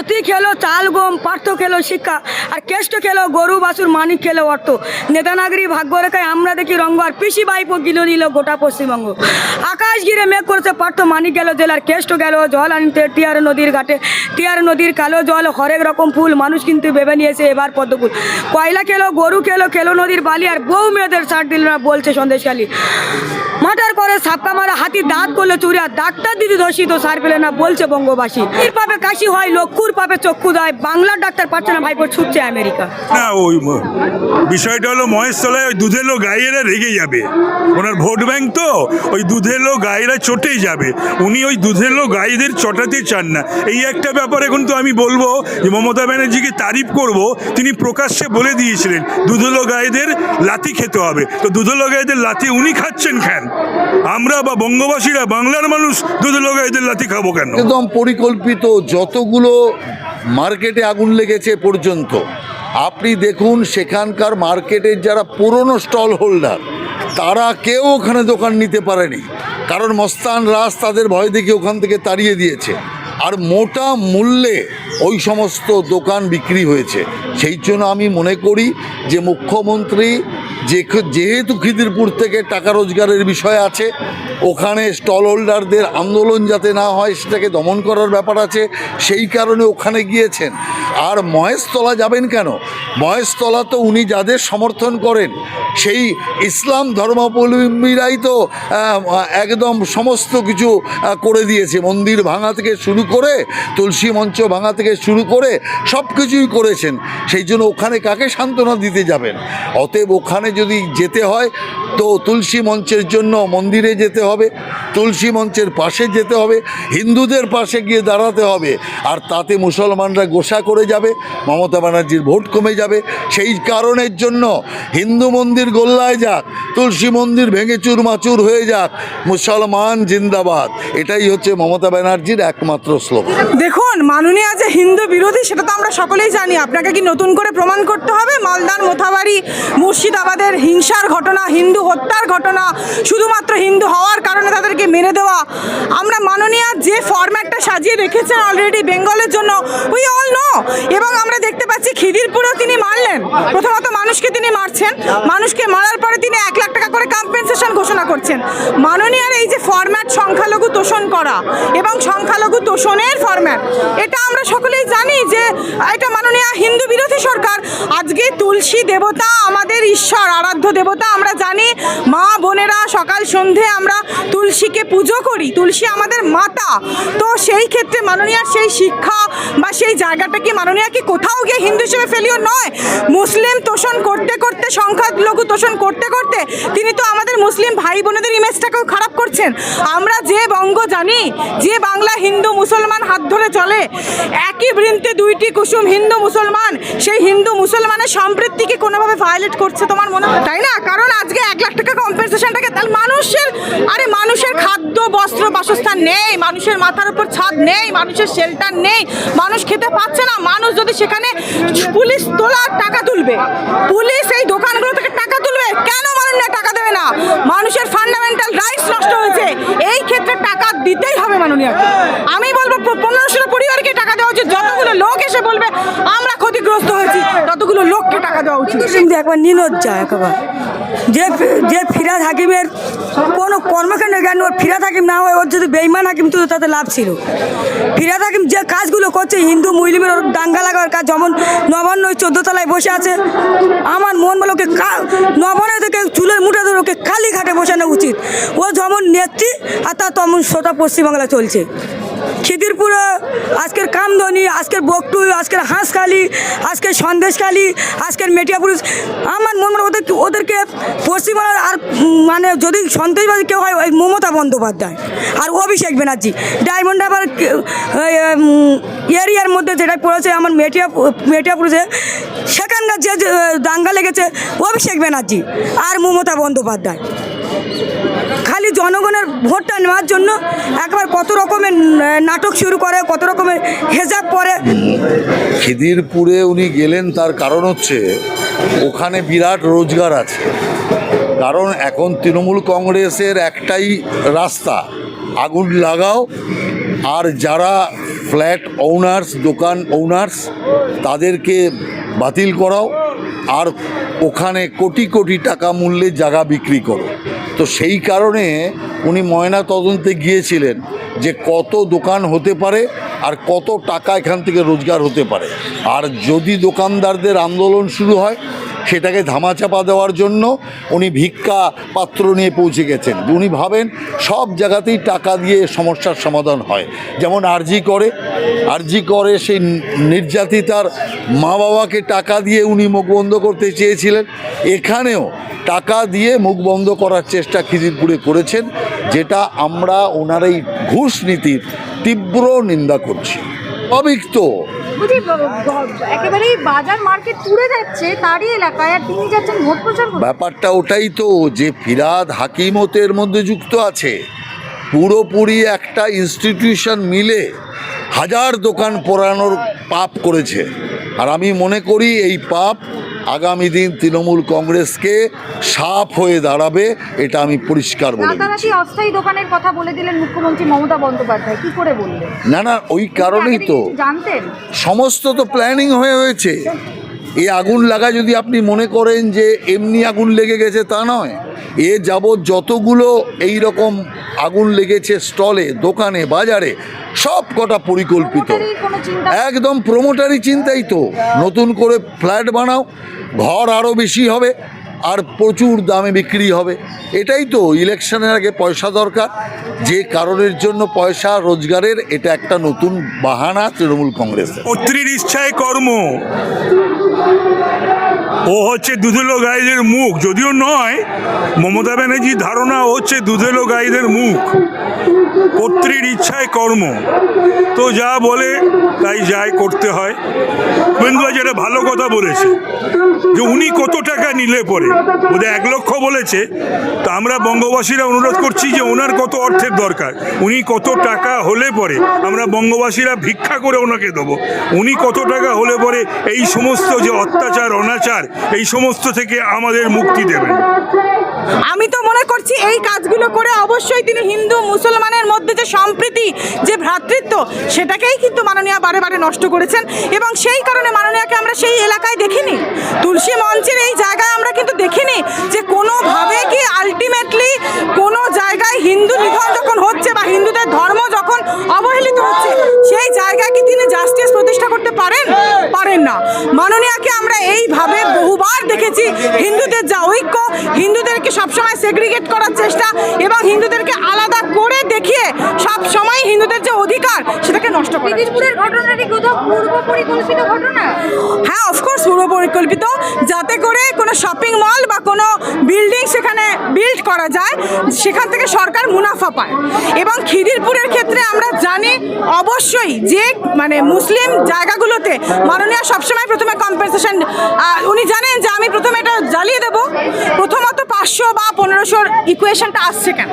সতী খেলো চাল, গম, পার্থ খেলো শিক্ষা, আর কেষ্ট খেলো গরু বাসুর মানিক খেলো অর্থ। নেতানাগরী ভাগ্য রেখায় আমরা দেখি রঙ্গ, আর পিসি বাইপো গিলো নিল গোটা পশ্চিমবঙ্গ। আকাশ ঘিরে মেঘ করেছে পার্থ, মানিক গেল জেলার কেষ্ট গেল জল আনতে টিয়ার নদীর ঘাটে। টিয়ার নদীর কালো জল, হরেক রকম ফুল, মানুষ কিন্তু ভেবে নিয়েছে এবার পদ্মফুল। কয়লা খেলো, গরু খেলো খেলো নদীর বালি, আর বউ মেয়েদের ছাড় দিল না, বলছে সন্দেশখালী। মার্ডার করে সাপকা মারা হাতি দাঁত করলে চুরি আর ডাক্তার দিদি ধর্ষিত সার পেলে না বলছে বঙ্গবাসী। এর পাপে কাশি হয় লক্ষুর পাপে চক্ষু দেয়, বাংলার ডাক্তার পাচ্ছে না, ভাইপো ছুটছে আমেরিকা। না, ওই বিষয়টা হলো মহেশতলায় ওই দুধের দুধেলো গাইয়েরা রেগে যাবে। ওনার ভোট ব্যাংক তো, ওই দুধেলো গাইরা চটেই যাবে। উনি ওই দুধেলো গাইদের চটাতে চান না। এই একটা ব্যাপারে কিন্তু আমি বলব যে মমতা ব্যানার্জিকে তারিফ করব। তিনি প্রকাশ্যে বলে দিয়েছিলেন দুধলো গাইদের লাথি খেতে হবে। তো দুধলো গাইদের লাথি উনি খাচ্ছেন কেন? আমরা বা বঙ্গবাসীরা, বাংলার মানুষ দুধের লোক এদের লাথি খাব কেন? একদম পরিকল্পিত যতগুলো মার্কেটে আগুন লেগেছে পর্যন্ত, আপনি দেখুন সেখানকার মার্কেটের যারা পুরনো স্টল হোল্ডার, তারা কেউ ওখানে দোকান নিতে পারেনি। কারণ মস্তান রাজ তাদের ভয় দেখে ওখান থেকে তাড়িয়ে দিয়েছে। আর মোটা মূল্যে ওই সমস্ত দোকান বিক্রি হয়েছে। সেই জন্য আমি মনে করি যে মুখ্যমন্ত্রী যে যেহেতু খিদিরপুর থেকে টাকা রোজগারের বিষয় আছে, ওখানে স্টল হোল্ডারদের আন্দোলন যাতে না হয়, সেটাকে দমন করার ব্যাপার আছে, সেই কারণে ওখানে গিয়েছেন। আর মহেশতলা যাবেন কেন? মহেশতলা তো উনি যাদের সমর্থন করেন, সেই ইসলাম ধর্মাবলম্বীরাই তো একদম সমস্ত কিছু করে দিয়েছে। মন্দির ভাঙা থেকে শুরু করে, তুলসী মঞ্চ ভাঙা থেকে শুরু করে সব কিছুই করেছেন। সেই জন্য ওখানে কাকে সান্ত্বনা দিতে যাবেন? অতএব ওখানে যদি যেতে হয়, তো তুলসী মঞ্চের জন্য মন্দিরে যেতে হবে, তুলসী মঞ্চের পাশে যেতে হবে, হিন্দুদের পাশে গিয়ে দাঁড়াতে হবে। আর তাতে মুসলমানরা গোসা করে যাবে, মমতা ব্যানার্জির ভোট কমে যাবে। সেই কারণের জন্য হিন্দু মন্দির গোল্লায় যাক, তুলসী মন্দির ভেঙে চুরমাচুর হয়ে যাক, মুসলমান জিন্দাবাদ। এটাই হচ্ছে মমতা ব্যানার্জির একমাত্র স্লোগান দেখুন, মাননীয় যে হিন্দু বিরোধী, সেটা তো আমরা সকলেই জানি। আপনাকে কি নতুন করে প্রমাণ করতে হবে? মালদার মোথাবাড়ি মুর্শিদাবাদের হিংসার ঘটনা, হিন্দু হত্যার ঘটনা, শুধুমাত্র হিন্দু হওয়ার কারণে তাদেরকে মেরে দেওয়া। আমরা মাননীয় যে ফরম্যাটটা সাজিয়ে রেখেছেন অলরেডি বেঙ্গলের জন্য উই অল নো এবং আমরা দেখতে পাচ্ছি খিদিরপুরেও তিনি মারলেন। প্রথমত মানুষকে তিনি মারছেন। মানুষকে মারার পরে তিনি এক লাখ টাকা করে কম্পেনসেশন ঘোষণা করছেন। মাননীয়ার এই যে ফরম্যাট সংখ্যালঘু তোষণ করা এবং সংখ্যালঘু তোষণের ফরম্যাট এটা আমরা সকলেই জানি যে এটা মাননীয় হিন্দু বিরোধী সরকার আজকে তুলসী দেবতা আমাদের ঈশ্বর, আরাধ্য দেবতা আমরা জানি। মা বোনেরা সকাল সন্ধে আমরা তুলসীকে পুজো করি। তুলসী আমাদের মাতা। তো সেই ক্ষেত্রে মাননীয়ার সেই শিক্ষা বা সেই জায়গাটা কি মাননীয়া কি কোথাও গিয়ে হিন্দু হিসেবে ফেলিও নয়? মুসলিম তোষণ করতে করতে, সংখ্যালঘু তোষণ করতে করতে তিনি তো আমাদের মুসলিম ভাই বোনেদের ইমেজটাকেও খারাপ করছেন। আমরা যে বঙ্গ জানি, যে বাংলা হিন্দু মুসলমান হাত ধরে চলে। একই বৃন্তে দুইটি কুসুম হিন্দু মুসলমান, সেই হিন্দু মুসলমানের সম্পৃক্তিকে কোনোভাবে ভায়োলেট করছে তোমার মনে হয়? তাই না? কারণ আজকে এক লাখ টাকা কম্পেনসেশনটাকে তাহলে মানুষের, আরে মানুষের খাদ্য, বস্ত্র, বাসস্থান নেই, মানুষের মাথার উপর ছাদ নেই, মানুষের শেল্টার নেই, মানুষ খেতে পাচ্ছে না, মানুষ যদি সেখানে পুলিশ তোলার টাকা তুলবে, পুলিশ এই দোকানগুলো থেকে টাকা তুলবে, কেন মানুষ না টাকা দেবে না? মানুষের ফান্ডামেন্টাল রাইটস নষ্ট হয়েছে, এই ক্ষেত্রে টাকা দিতেই হবে মাননীয়। আমি বলব পনেরোশো পরিবারকে টাকা দেওয়া উচিত, যতগুলো লোক এসে বলবে, আমরা ক্ষতিগ্রস্ত হয়েছি, ততগুলো একবার একবার। যে যে ফিরাদ হাকিমের কোনো জ্ঞান ওর ফিরাদ হাকিম না হয়, ওর যদি বেইমান হাকিম তো তাতে লাভ ছিল। ফিরাদ হাকিম যে কাজগুলো করছে, হিন্দু, মুসলিমের ওর দাঙ্গা লাগার কাজ, যেমন নবান্ন, ওই তলায় বসে আছে। আমার মন বলে ওকে চুলের মুঠে ধরে ওকে কালীঘাটে বসানো উচিত। ও যেমন নেত্রী, আর তা তেমন সোটা পশ্চিমবাংলা চলছে। খিদিরপুরে আজকের কামদনি আজকের বকটু আজকের হাঁসখালি আজকের সন্দেশখালি আজকের মেটিয়াপুর আমার মনে হয় ওদের ওদেরকে পশ্চিমবাংলার আর মানে যদি সন্দেশবাদী কেউ হয় ওই মমতা বন্দ্যোপাধ্যায় আর অভিষেক ব্যানার্জি। ডায়মন্ড আবার এরিয়ার মধ্যে যেটা পড়েছে আমার মেটিয়া মেটিয়াপুরে সেখানকার যে, দাঙ্গা লেগেছে অভিষেক ব্যানার্জি আর মমতা বন্দ্যোপাধ্যায়। খালি জনগণের ভোটটা নেওয়ার জন্য একবার কত রকমের নাটক শুরু করে, কত রকমের হেজাব পরে। খিদিরপুরে উনি গেলেন, তার কারণ হচ্ছে ওখানে বিরাট রোজগার আছে। কারণ এখন তৃণমূল কংগ্রেসের একটাই রাস্তা, আগুন লাগাও। আর যারা ফ্ল্যাট ওনার্স, দোকান ওনার্স, তাদেরকে বাতিল করাও। আর ওখানে কোটি কোটি টাকা মূল্যের জায়গা বিক্রি করো। তো সেই কারণে উনি ময়না তদন্তে গিয়েছিলেন যে কত দোকান হতে পারে আর কত টাকা এখান থেকে রোজগার হতে পারে। আর যদি দোকানদারদের আন্দোলন শুরু হয় সেটাকে ধামাচাপা দেওয়ার জন্য উনি ভিক্ষা পাত্র নিয়ে পৌঁছে গেছেন। উনি ভাবেন সব জায়গাতেই টাকা দিয়ে সমস্যার সমাধান হয়। যেমন আরজি করে আরজি করে সেই নির্যাতিতার মা বাবাকে টাকা দিয়ে উনি মুখ বন্ধ করতে চেয়েছিলেন। এখানেও টাকা দিয়ে মুখ বন্ধ করার চেষ্টা খিদিরপুরে করেছেন, যেটা আমরা ওনার এই ঘুষ নীতির তীব্র নিন্দা করছি। অবিক তো বলছি ব- ব- একেবারেই বাজার মার্কেট পুড়ে যাচ্ছে তারই এলাকায় আর তিনি যাচ্ছেন ভোট প্রচার ব্যাপারটা ওটাই তো যে ফিরাদ হাকিমতের মধ্যে যুক্ত আছে। পুরোপুরি একটা ইনস্টিটিউশন মিলে হাজার দোকান পোড়ানোর পাপ করেছে। আর আমি মনে করি এই পাপ আগামী দিন তৃণমূল কংগ্রেসকে সাফ হয়ে দাঁড়াবে এটা আমি পরিষ্কার বলি অস্থায়ী দোকানের কথা বলে দিলেন মুখ্যমন্ত্রী মমতা বন্দ্যোপাধ্যায় কি করে বললেন? না না ওই কারণেই তো। জানতেন। সমস্ত তো প্ল্যানিং হয়ে হয়েছে। এই আগুন লাগা যদি আপনি মনে করেন যে এমনি আগুন লেগে গেছে তা নয়। এ যাবৎ যতগুলো এই রকম আগুন লেগেছে স্টলে দোকানে বাজারে সব কটা পরিকল্পিত। একদম প্রমোটারি চিন্তাই তো। নতুন করে ফ্ল্যাট বানাও ঘর আরও বেশি হবে আর প্রচুর দামে বিক্রি হবে। এটাই তো, ইলেকশনের আগে পয়সা দরকার। যে কারণের জন্য পয়সা রোজগারের, এটা একটা নতুন বাহানা তৃণমূল কংগ্রেস ইচ্ছায় কর্ম। ও হচ্ছে দুধেলো গাইদের মুখ। যদিও নয়, মমতা ব্যানার্জির ধারণা হচ্ছে দুধেলো গাইদের মুখ। কর্ত্রীর ইচ্ছায় কর্ম। তো যা বলে তাই যাই করতে হয়। আজ একটা ভালো কথা বলেছে, যে উনি কত টাকা নিলে পরে। বোধহয় এক লক্ষ বলেছে। তা আমরা বঙ্গবাসীরা অনুরোধ করছি যে ওনার কত অর্থের দরকার, উনি কত টাকা হলে পরে আমরা বঙ্গবাসীরা ভিক্ষা করে ওনাকে দেবো। উনি কত টাকা হলে পরে এই সমস্ত যে অত্যাচার, অনাচার, এই সমস্ত থেকে আমাদের মুক্তি দেবেন। আমি তো মনে করছি এই কাজগুলো করে অবশ্যই তিনি হিন্দু, মুসলমানের মধ্যে যে সম্প্রীতি, যে ভ্রাতৃত্ব, সেটাকেই কিন্তু মাননীয়া বারে বারে নষ্ট করেছেন এবং সেই কারণে মাননীয়াকে আমরা সেই এলাকায় দেখিনি। তুলসী মঞ্চের এই জায়গায় আমরা কিন্তু দেখিনি যে কোনোভাবে কি আলটিমেটলি কোনো জায়গায় হিন্দু নিধন যখন হচ্ছে বা হিন্দুদের ধর্ম যখন অবহেলিত হচ্ছে, সেই জায়গায় কি তিনি জাস্টিস প্রতিষ্ঠা করতে পারেন? পারেন না। মাননীয়াকে বহুবার দেখেছি। হিন্দুদের যা ঐক্য, হিন্দুদেরকে সবসময় সেগ্রিগেট করার চেষ্টা এবং হিন্দুদেরকে আলাদা করে দেখিয়ে সব সময় হিন্দুদের যে অধিকার নষ্ট করে। দিদিপুরের ঘটনাটি পূর্ব পরিকল্পিত ঘটনা? হ্যাঁ অফকোর্স পূর্ব পরিকল্পিত। যাতে করে কোনো শপিং মল বা কোনো বিল্ডিং সেখানে বিল্ড করা যায় সেখান থেকে সরকার মুনাফা পায়। এবং খিদিরপুরের ক্ষেত্রে আমরা জানি অবশ্যই যে মানে মুসলিম জায়গাগুলোতে মাননীয় সবসময় প্রথমে কম্পেনসেশন উনি জানেন যে আমি প্রথমে এটা জ্বালিয়ে দেব। প্রথমত পাঁচশো বা পনেরোশোর ইকুয়েশনটা আসছে কেন?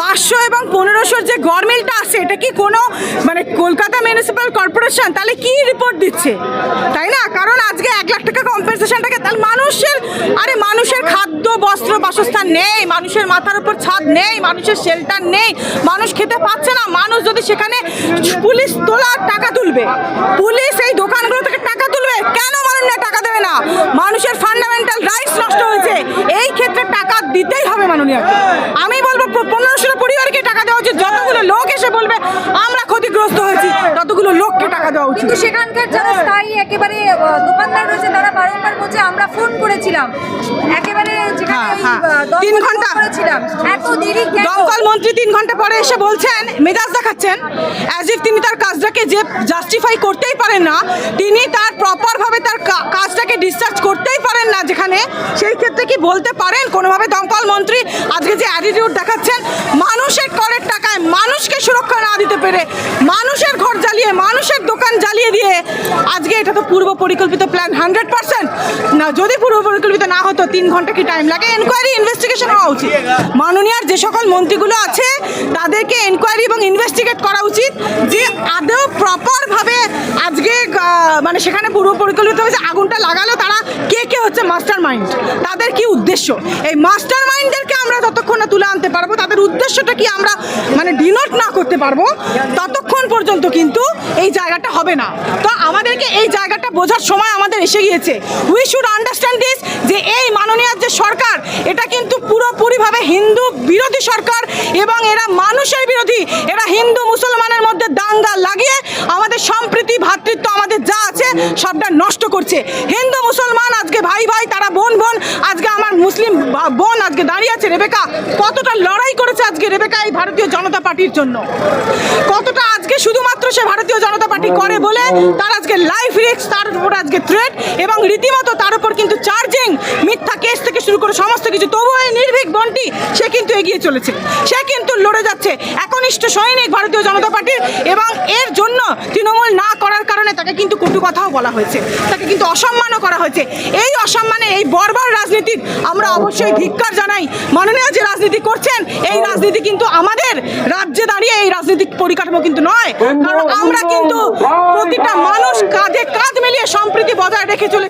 পাঁচশো এবং পনেরোশোর যে গরমিলটা আসছে এটা কি কোনো মানে কলকাতা মিউনিসিপ্যাল কর্পোরেশন তাহলে কি রিপোর্ট দিচ্ছে? তাই না? কারণ আজকে এক লাখ টাকা কম্পেনসেশনটাকে তাহলে মানুষের, আরে মানুষের খাদ্য, বস্ত্র, বাসস্থান নেই, মানুষের মাথার উপর ছাদ নেই, মানুষের শেল্টার নেই, মানুষ খেতে পাচ্ছে না, মানুষ যদি সেখানে পুলিশ তোলার টাকা তুলবে, পুলিশ এই দোকানগুলো থেকে টাকা তুলবে কেন মানুষ না টাকা দেবে না? মানুষের ফান্ডামেন্টাল রাইটস নষ্ট হয়েছে। এই ক্ষেত্রে টাকা দিতেই হবে মাননীয় আমি বলব পনেরোশো পরিবারকে টাকা দেওয়া উচিত। যতগুলো লোক এসে বলবে, আমরা ক্ষতিগ্রস্ত হয়েছি। লোককে টাকা দেওয়া উচিত। কিন্তু সেখানকার যারা স্থায়ী একেবারে দোকানদার রয়েছে তারা বারংবার বলছে আমরা ফোন করেছিলাম। একেবারে হ্যাঁ, হ্যাঁ। তিন ঘণ্টা। করেছিলাম। এত দেরি দমকল মন্ত্রী তিন ঘণ্টা পরে এসে বলছেন মেজাজ দেখাচ্ছেন অ্যাজ ইফ তিনি তার কাজটাকে যে জাস্টিফাই করতেই পারেন না তিনি তার প্রপারভাবে তার কাজটাকে ডিসচার্জ করতেই পারেন না যেখানে সেই ক্ষেত্রে কি বলতে পারেন? কোনোভাবে দমকল মন্ত্রী আজকে যে অ্যাটিটিউড দেখাচ্ছেন মানুষের করের টাকায় মানুষকে সুরক্ষা না দিতে পেরে মানুষের ঘর জ্বালিয়ে, মানুষের দোকান জ্বালিয়ে দিয়ে আজকে এটা তো পূর্ব পরিকল্পিত প্ল্যান হান্ড্রেড পার্সেন্ট না, যদি পূর্ব পরিকল্পিত না হতো, তিন ঘণ্টা কি টাইম লাগে? এনকোয়ারি ইনভেস্টিগেশন হওয়া উচিত। মাননীয়ার যে সকল মন্ত্রীগুলো আছে, তাদেরকে এনকোয়ারি এবং ইনভেস্টিগেট করা উচিত যে আদৌ প্রপারভাবে আজকে মানে সেখানে পূর্ব পরিকল্পিত হয়েছে, আগুনটা লাগালো তারা কে কে হচ্ছে মাস্টার মাইন্ড তাদের কি উদ্দেশ্য? এই মাস্টার মাইন্ডদেরকে আমরা ততক্ষণ না তুলে আনতে পারব, তাদের উদ্দেশ্যটা কি আমরা মানে ডিনোট না করতে পারব, ততক্ষণ পর্যন্ত কিন্তু এই জায়গাটা হবে না। তো আমাদেরকে এই জায়গাটা বোঝার সময় আমাদের এসে গিয়েছে। উই শুড আন্ডারস্ট্যান্ড দিস যে এই মাননীয় যে সরকার, এটা কিন্তু পুরোপুরিভাবে হিন্দু বিরোধী সরকার এবং এরা মানুষের বিরোধী। এরা হিন্দু মুসলমানের মধ্যে দাঙ্গা লাগিয়ে সম্প্রীতি, ভাতৃত্ব আমাদের যা আছে সবটা নষ্ট করছে। হিন্দু, মুসলমান, আজকে ভাই ভাই, তারা বোন বোন, আজকে মুসলিম বোন আজকে দাঁড়িয়ে আছে, রেবেকা। কতটা লড়াই করেছে আজকে রেবেকা এই ভারতীয় জনতা পার্টির জন্য? কতটা আজকে শুধুমাত্র সে ভারতীয় জনতা পার্টি করে বলে তার আজকে লাইফ রিস্ক তার উপর আজকে থ্রেট এবং রীতিমতো তার উপর কিন্তু চার্জিং মিথ্যা কেস থেকে শুরু করে সমস্ত কিছু। তবুও এই নির্ভীক বনটি, সে কিন্তু এগিয়ে চলেছে। সে কিন্তু লড়ে যাচ্ছে। একনিষ্ঠ সৈনিক ভারতীয় জনতা পার্টির এবং এর জন্য তৃণমূল না করার কারণে তাকে কিন্তু কটু কথাও বলা হয়েছে। তাকে কিন্তু অসম্মানও করা হয়েছে। এই অসম্মানে এই বর্বর রাজনীতির আমরা অবশ্যই ধিক্কার জানাই। মাননীয় যে রাজনীতি করছেন এই রাজনীতি কিন্তু আমাদের রাজ্যে দাঁড়িয়ে এই রাজনৈতিক পরিকাঠামো কিন্তু নয়। কারণ আমরা কিন্তু প্রতিটা মানুষ কাঁধে কাঁধ মিলিয়ে সম্প্রীতি বজায় রেখে চলে